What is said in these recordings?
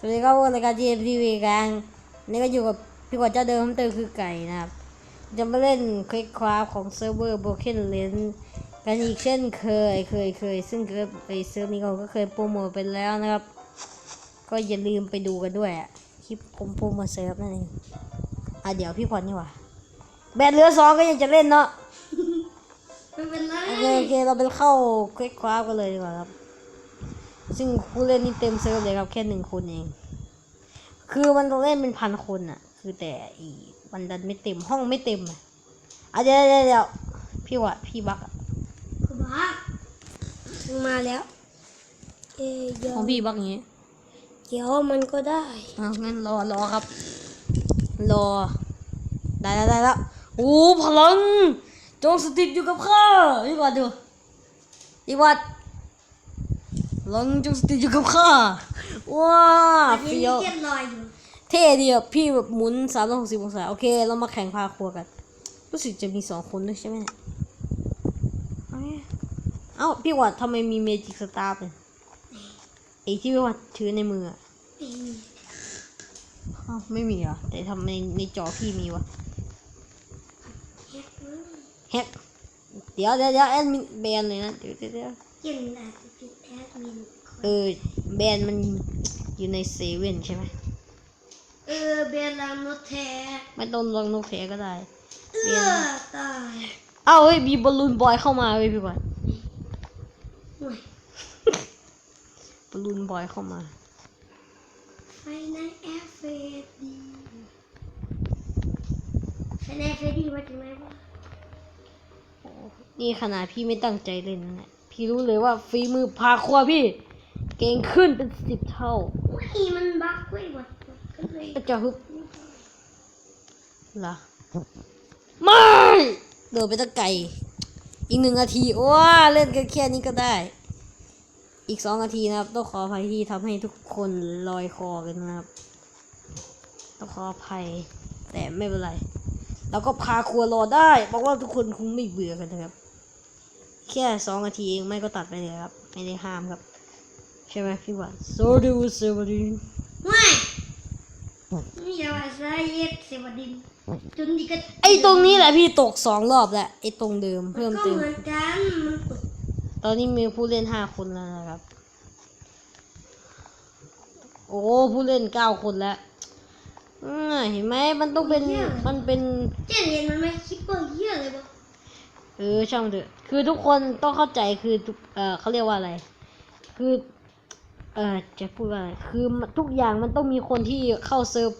สวัสดีครับรายการ GM TV กันนี่ก็อยู่กับพี่กวดเจ้าเดิมเติมคือไก่นะครับ จะมาเล่นคลิกคราฟของเซิร์ฟเวอร์ Broken l e n กันอีกเช่นเคยเคยเคยซึ่งเคยไอเซิร์ฟนี้เราก็เคยโปรโมทไปแล้วนะครับ ก็อย่าลืมไปดูกันด้วยอะคลิปผมโปรโมทเซิร์ฟนั่นเองอะเดี๋ยวพี่พรนี่หว่าแบตเหลือสองก็ยังจะเล่นเนาะไม่เป็นไรโอเคโอเคเราไปเข้าคลิกคราฟกันเลยดีกว่าครับ ซึ่งผู้เล่นนี่เต็มเซิร์ฟเลยครับแค่หนึ่งคนเอง คือมันต้องเล่นเป็นพันคนอะคือแต่อีมันดันไม่เต็มห้องไม่เต็มอะอะเดี๋ยวเดี๋ยวเดี๋ยวพี่วะพี่บักอะคุณบ้ามาแล้วเอ้ยเดี๋ยวของพี่บักอย่างงี้เดี๋ยวมันก็ได้อะงั้นรอรอครับ รอ ได้ได้ได้แล้วโอ้พลัง จงสถิตอยู่กับข้าพี่วัดดูพี่วัด พลังจงสถิตอยู่กับข้าว้าเฟี้ยวเรียบร้อยอยู่เท่ดีอะพี่แบบหมุนสามร้อยหกสิบองศาโอเค เรามาแข่งพาครัวกัน รู้สึกจะมีสองคนด้วยใช่ไหมเนี่ยเอาไงเอ้าพี่วัดทำไมมีเมจิกสตาร์เนี่ยไอ้ที่พี่วัดถือในมืออะไม่มีอ้าวไม่มีเหรอะแต่ทำในในจอพี่มีวะเฮ็ดมั้งแฮกเดี๋ยวเดี๋ยวเดี๋ยวแอดมินแบนเลยนะเดี๋ยวเดี๋ยวเดี๋ยวยังอาจจะ เป็นแอดมินเออแบนมันอยู่ในเซเว่นใช่ไหมเออเบลลามดแท้ไม่ต้องลองนกแท้ก็ได้เออตายเอ้าเฮ้ยมีบอลลูนบอยเข้ามาเว้ยพี่วัดหน่วยบอลลูนบอยเข้ามาไฟในแอฟเฟดีไฟในแอฟเฟดีว่าจะไหมวะนี่ขนาดพี่ไม่ตั้งใจเล่นนะเนี่ย พี่รู้เลยว่าฝีมือพาครัวพี่ เก่งขึ้นเป็นสิบเท่าไม่มันบั๊กเว้ยวัดก็เลยก็จะฮึบเหรอไม่โดดไปตะไก่อีกหนึ่งนาทีว้าเล่นกันแค่นี้ก็ได้ อีกสองนาทีนะครับ ต้องขออภัยที่ทำให้ทุกคนลอยคอกันนะครับ ต้องขออภัย แต่ไม่เป็นไรเราก็พาครัวรอได้บอกว่าทุกคนคงไม่เบื่อกันนะครับ แค่สองนาทีเองไม่ก็ตัดไปเลยครับ ไม่ได้ห้ามครับ ใช่ไหมพี่หวานโซดูสวัสดีไม่นี่อย่าว่าใส่เอ็กเสวัสดีจนดีก็ไอ้ตรงนี้แหละพี่ตกสองรอบแล้วไอ้ตรงเดิมเพิ่มก็เติมเหมือนกันมันตกตอนนี้มีผู้เล่นห้าคนแล้วนะครับ โอ้ผู้เล่นเก้าคนแล้วอ่าเห็นไหมมันต้องเป็นมันเป็นเจ๊เห็นมันไหมคิปเปอร์เหี้ยเลยปะ เออช่างมันเถอะคือทุกคนต้องเข้าใจคือทุกเออเขาเรียกว่าอะไร คือเออจะพูดว่าอะไรคือทุกอย่างมันต้องมีคนที่เข้าเซิร์ฟ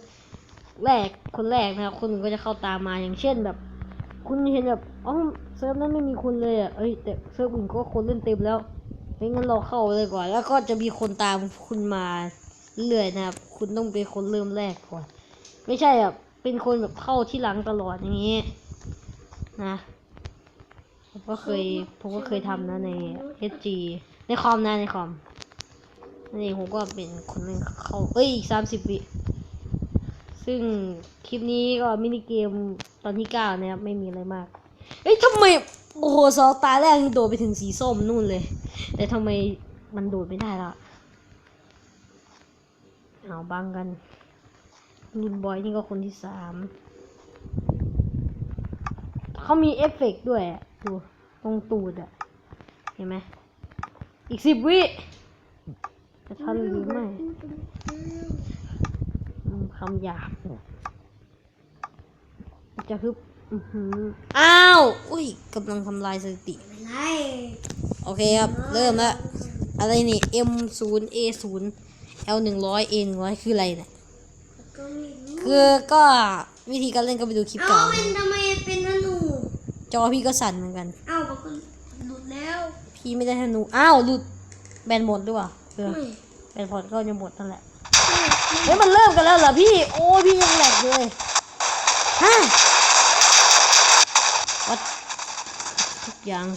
แรกคนแรกนะครับคนอื่นก็จะเข้าตามมาอย่างเช่นแบบ คุณเห็นแบบอ๋อเซิร์ฟนั้นไม่มีคนเลยอะเอ้ยแต่เซิร์ฟอื่นก็คนเล่นเต็มแล้วงั้นเราเข้าเลยก่อน แล้วก็จะมีคนตามคุณมาเรื่อยนะครับ คุณต้องเป็นคนเริ่มแรกก่อน ไม่ใช่แบบเป็นคนแบบเข้าที่หลังตลอดอย่างนี้นะ ผมก็เคยผมก็เคยทำนะใน HG ในคอมนะในคอมนั่นเองผมก็เป็นคนหนึงเข้าเอ้ยสามสิบวิซึ่งคลิปนี้ก็มินิเกมตอนที่เก้านะครับไม่มีอะไรมาก เอ้ยทำไมโอ้โหสองตาแรกนี่โดดไปถึงสีส้มนู่นเลย แต่ทำไมมันโดดไม่ได้ล่ะเอาบังกันรุนบอยนี่ก็คนที่สามเขามีเอฟเฟกต์ด้วยอะ ดูตรงตูดอะเห็นไหมอีกสิบวิจะทันหรือไม่คำหยาบจะฮึบอ้าว อุ้ยกำลังทำลายสถิติ โอเคครับ เริ่มละอะไรนี่ M ศูนย์ A ศูนย์ L หนึ่งร้อย A หนึ่งร้อยคืออะไรเนี่ยคือก็วิธีการเล่นก็ไปดูคลิปเอาเก่าเป็นทำไม จอพี่ก็สั่นเหมือนกันเอาบอกก็หลุดแล้วพี่ไม่ได้ธนูอ้าวหลุดแบนหมดด้วยวะเออไม่แบนพอร์ตก็จะหมดนั่นแหละเฮ้ยมันเริ่มกันแล้วเหรอพี่โอ้พี่ยังแหลกเลยฮะวัดทุกอย่าง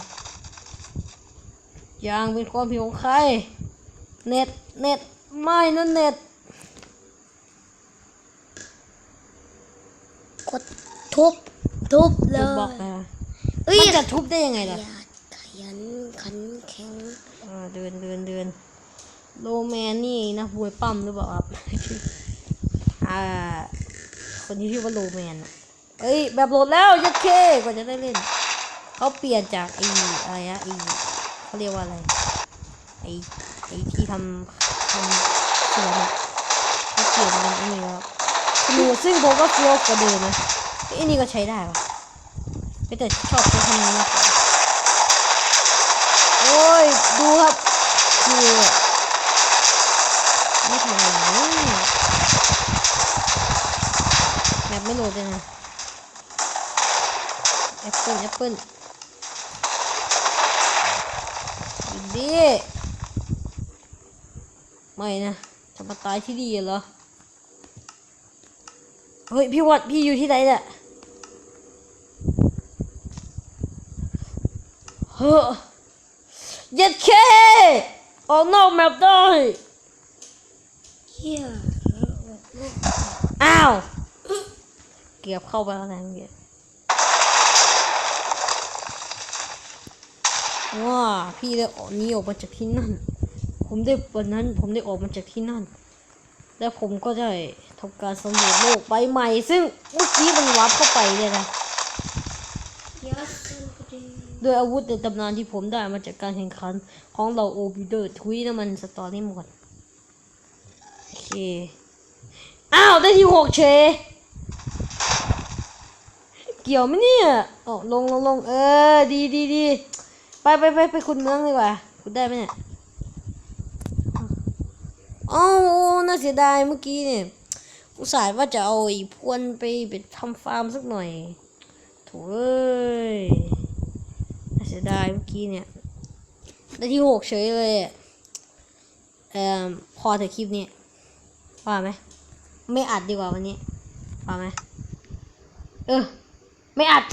อย่างเป็นความผิดของใครเน็ตเน็ตไม่นั่นเน็ตกดทุบทุบเลจะยบอกนะเอ้ย มันจะทุบได้ยังไงอล่ะย่าขยันขันแข็งอ่าเดินเดินเดินโลแมนนี่นะมวยปั้มหรือเปล่าครับอ่า คนที่ชื่อว่าโลแมนอะเอ้ยแบบโหลดแล้วยัดเคกว่าจะได้เล่นเขาเปลี่ยนจากไอ้อะไรอะไอ้เขาเรียกว่าอะไรไอ้ไอ้ที่ทำทำสวนอะเขาเปลี่ยนเป็นไอ้นี่แล้วหนูซึ่งผมก็เฟี้ยวกว่าเดิมนะไอ้นี่ก็ใช้ได้ว่ะแต่ชอบใช้ทำนี้มากกว่าโอ้ย ดูครับคือไม่ทำอะไรเลยแบบไม่โหลดเลยนะแอปเปิลแอปเปิลอีกดิไม่นะจะมาตายที่ดีเหรอ เฮ้ย พี่วัดพี่อยู่ที่ไหนเนี่ย ฮ้อเย็ดเคออกนอกแมปได้เฮียอ้าว เกือบเข้าไปแล้วนะเมื่อกี้ว้าพี่ได้ออกนี้ออกมาจากที่นั่น ผมได้วันนั้นผมได้ออกมาจากที่นั่น แล้วผมก็ได้ทำการสำรวจโลกใบใหม่ ซึ่งเมื่อกี้มันวับเข้าไปเลยนะยัสซันก ดีด้วยอาวุธในตำนานที่ผมได้มาจากการแข่งขันของเราโอบิเดอร์ทวีนะมันสตอรี่หมดโอเค อ้าว ได้ที่หกเช เกี่ยวไหมเนี่ยอ๋อลงลงลงเออ ดีดีดีไปไปไปไปคุณเมืองดีกว่าคุณได้ไหมเนี่ยอ๋อโอ้น่าเสียดายเมื่อกี้เนี่ยอุตส่าห์ว่าจะเอาอ้พวนไปไปทำฟาร์มสักหน่อยโถ่เอ้ย สียดายเมื่อกี้เนี่ยได้ที่หกเฉยเลยอเอ่อพอเถอะคลิปนี้ว่าไหมไม่อัดดีกว่าวันนี้ว่าไหมเออ ไม่อัด